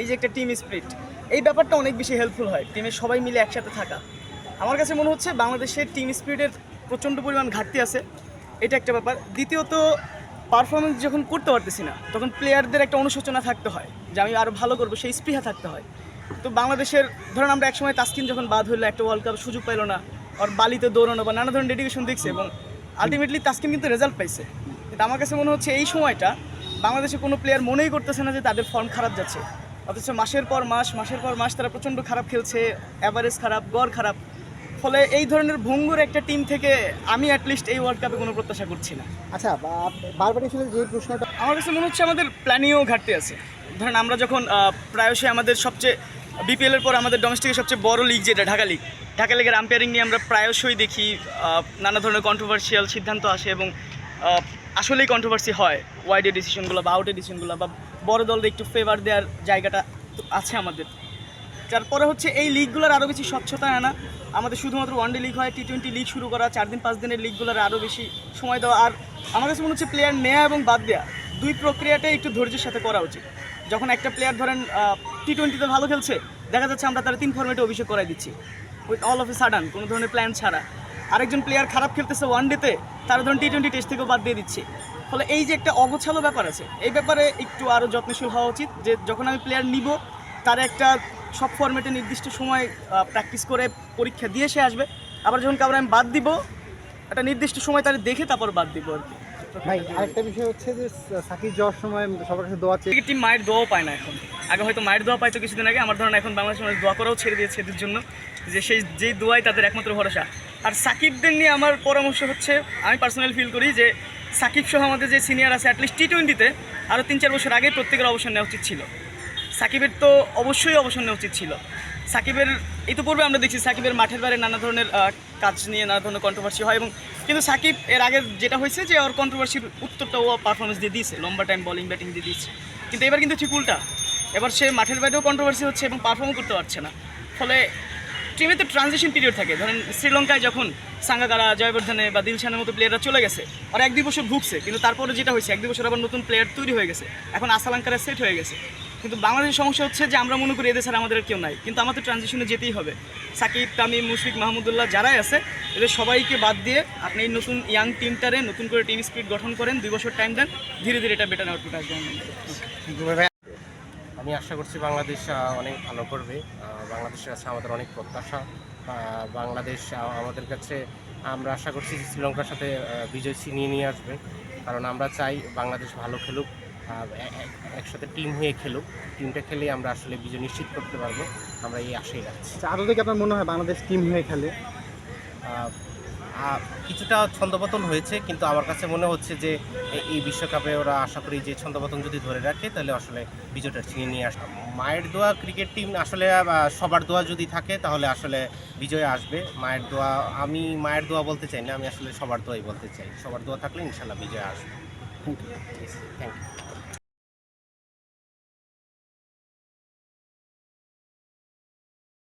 এই যে একটা টিম স্পিরিট এই ব্যাপারটা অনেক বেশি হেল্পফুল হয় টিমের সবাই মিলে একসাথে থাকা। আমার কাছে মনে হচ্ছে বাংলাদেশের টিম স্পিরিটের প্রচণ্ড পরিমাণ ঘাটতি আছে, এটা একটা ব্যাপার। দ্বিতীয়ত পারফরমেন্স যখন করতে পারতেছি না, তখন প্লেয়ারদের একটা অনুশোচনা থাকতে হয় যে আমি আরও ভালো করব, সেই স্পৃহা থাকতে হয়। তো বাংলাদেশের, ধরেন আমরা একসময় তাস্কিন যখন বাদ হইল, একটা ওয়ার্ল্ড কাপ সুযোগ পাইলো না আর বালিতে দৌড়ানো বা নানা ধরনের ডেডিকেশন দেখছে এবং আলটিমেটলি তাস্কিন কিন্তু রেজাল্ট পাইছে। কিন্তু আমার কাছে মনে হচ্ছে এই সময়টা বাংলাদেশে কোনো প্লেয়ার মনেই করতেছে না যে তাদের ফর্ম খারাপ যাচ্ছে। অথচ মাসের পর মাস মাসের পর মাস তারা প্রচণ্ড খারাপ খেলছে অ্যাভারেজ খারাপ গড় খারাপ। ফলে এই ধরনের ভঙ্গুর একটা টিম থেকে আমি অ্যাটলিস্ট এই ওয়ার্ল্ড কাপে কোনো প্রত্যাশা করছি না। আচ্ছা বারবার আসলে যে প্রশ্নটা আমার কাছে মনে হচ্ছে আমাদের প্ল্যানিংও ঘাটতি আছে। ধরেন আমরা যখন প্রায়শই আমাদের সবচেয়ে বিপিএল এর পর আমাদের ডোমেস্টিকের সবচেয়ে বড় লিগ যেটা ঢাকা লিগ ঢাকা লিগের আম্পায়ারিং নিয়ে আমরা প্রায়শই দেখি নানা ধরনের কন্ট্রোভার্সিয়াল সিদ্ধান্ত আসে এবং আসলেই কন্ট্রোভার্সি হয় ওয়াইডের ডিসিশনগুলো বা আউটের ডিসিশনগুলো বা বড় দলদের একটু ফেভার দেওয়ার জায়গাটা আছে আমাদের। তারপরে হচ্ছে এই লিগগুলোর আরও বেশি স্বচ্ছতা আনা। আমাদের শুধুমাত্র ওয়ানডে লিগ হয় টি টোয়েন্টি লিগ শুরু করা, চার দিন, পাঁচ দিনের লিগগুলোর আরও বেশি সময় দেওয়া। আর আমার কাছে মনে হচ্ছে প্লেয়ার নেওয়া এবং বাদ দেওয়া দুই প্রক্রিয়াটাই একটু ধৈর্যের সাথে করা উচিত। যখন একটা প্লেয়ার ধরেন টি টোয়েন্টিতে ভালো খেলছে, দেখা যাচ্ছে আমরা তারা তিন ফর্মেটে অভিষেক করাই দিচ্ছি। With all of a sudden কোনো ধরনের প্ল্যান ছাড়া। আরেকজন প্লেয়ার খারাপ খেলতেছে ওয়ান ডেতে তারা ধরুন টি টোয়েন্টি টেস্ট থেকেও বাদ দিয়ে দিচ্ছে। ফলে এই যে একটা অগোছালো ব্যাপার আছে, এই ব্যাপারে একটু আরও যত্নশীল হওয়া উচিত যে যখন আমি প্লেয়ার নিব, তার একটা সব ফর্মেটে নির্দিষ্ট সময় প্র্যাকটিস করে পরীক্ষা দিয়ে সে আসবে। আবার যখন কাউকে আমি বাদ দিব, একটা নির্দিষ্ট সময় তার দেখে তারপর বাদ দিব আর কি। ভাই, আরেকটা বিষয় হচ্ছে যে সাকিব যাওয়ার সময় সবার কাছে দোয়া চেয়ে টিম মায়ের দোয়াও পায় না এখন। আগে হয়তো মায়ের দোয়া পাইতো কিছুদিন আগে, আমার ধরেন এখন বাংলাদেশ মানুষ দোয়া করাও ছেড়ে দিয়েছে এদের জন্য। যে সেই, যেই দোয়াই তাদের একমাত্র ভরসা। আর সাকিবদের নিয়ে আমার পরামর্শ হচ্ছে, আমি পার্সোনাল ফিল করি যে, সাকিব সহ আমাদের যে সিনিয়র আছে অ্যাটলিস্ট টি টোয়েন্টিতে আরও তিন চার বছর আগে প্রত্যেকের অবসর নেওয়া উচিত ছিল। সাকিবের তো অবশ্যই অবসর নেওয়া উচিত ছিল। সাকিবের, ইতিপূর্বে পূর্বে আমরা দেখছি সাকিবের মাঠের বাইরে নানা ধরনের কাজ নিয়ে নানা ধরনের কন্ট্রোভার্সি হয় এবং কিন্তু সাকিব এর আগে যেটা হয়েছে যে ওর কন্ট্রোভার্সির উত্তরটা ও পারফরমেন্স দিয়ে দিয়েছে, লম্বা টাইম বলিং ব্যাটিং দিয়ে দিয়েছে। কিন্তু এবার কিন্তু ঠিক উল্টা। এবার সে মাঠের বাইরেও কন্ট্রোভার্সি হচ্ছে এবং পারফর্মও করতে পারছে না। ফলে টিমে তো ট্রানজিশন পিরিয়ড থাকে। ধরেন শ্রীলঙ্কায় যখন সাঙ্গাকারা, জয়বর্ধনে বা দিলশানের মতো প্লেয়াররা চলে গেছে আর এক দুই বছর ভুগছে। কিন্তু তারপরে যেটা হয়েছে, এক দুই বছর আবার নতুন প্লেয়ার তৈরি হয়ে গেছে। এখন আসালাঙ্কারা সেট হয়ে গেছে। কিন্তু বাংলাদেশের সমস্যা হচ্ছে যে আমরা মনে করি এদের ছাড়া আমাদের কেউ নাই। কিন্তু আমাদের ট্রানজিশনে যেতেই হবে। সাকিব, তামিম, মুশফিক, মাহমুদুল্লাহ যারাই আছে, এদের সবাইকে বাদ দিয়ে আপনি এই নতুন ইয়াং টিমটারে নতুন করে টিম স্পিড গঠন করেন, দুই বছর টাইম দেন, ধীরে ধীরে এটা বেটার আউটপুট আসবে। আমি আশা করছি বাংলাদেশ অনেক ভালো করবে। বাংলাদেশের কাছে আমাদের অনেক প্রত্যাশা। বাংলাদেশ আমাদের কাছে আমরা আশা করছি যে শ্রীলঙ্কার সাথে বিজয় ছিনিয়ে নিয়ে আসবে। কারণ আমরা চাই বাংলাদেশ ভালো খেলুক একসাথে টিম হয়ে খেলুক। টিমটা খেলে আমরা আসলে বিজয় নিশ্চিত করতে পারব। আমরা এই আশাই রাখছি। আচ্ছা আদৌ কি আপনার মনে হয় বাংলাদেশ টিম হয়ে খেলে? কিছুটা ছন্দপতন হয়েছে কিন্তু আমার কাছে মনে হচ্ছে যে এই বিশ্বকাপে ওরা আশা করি যে ছন্দপতন যদি ধরে রাখে তাহলে আসলে বিজয়টা ছিনিয়ে নিয়ে আসবে। মায়ের দোয়া ক্রিকেট টিম আসলে সবার দোয়া যদি থাকে তাহলে আসলে বিজয় আসবে। মায়ের দোয়া আমি মায়ের দোয়া বলতে চাই না আমি আসলে সবার দোয়াই বলতে চাই। সবার দোয়া থাকলে ইনশাল্লাহ বিজয় আসবে। Thank you thank you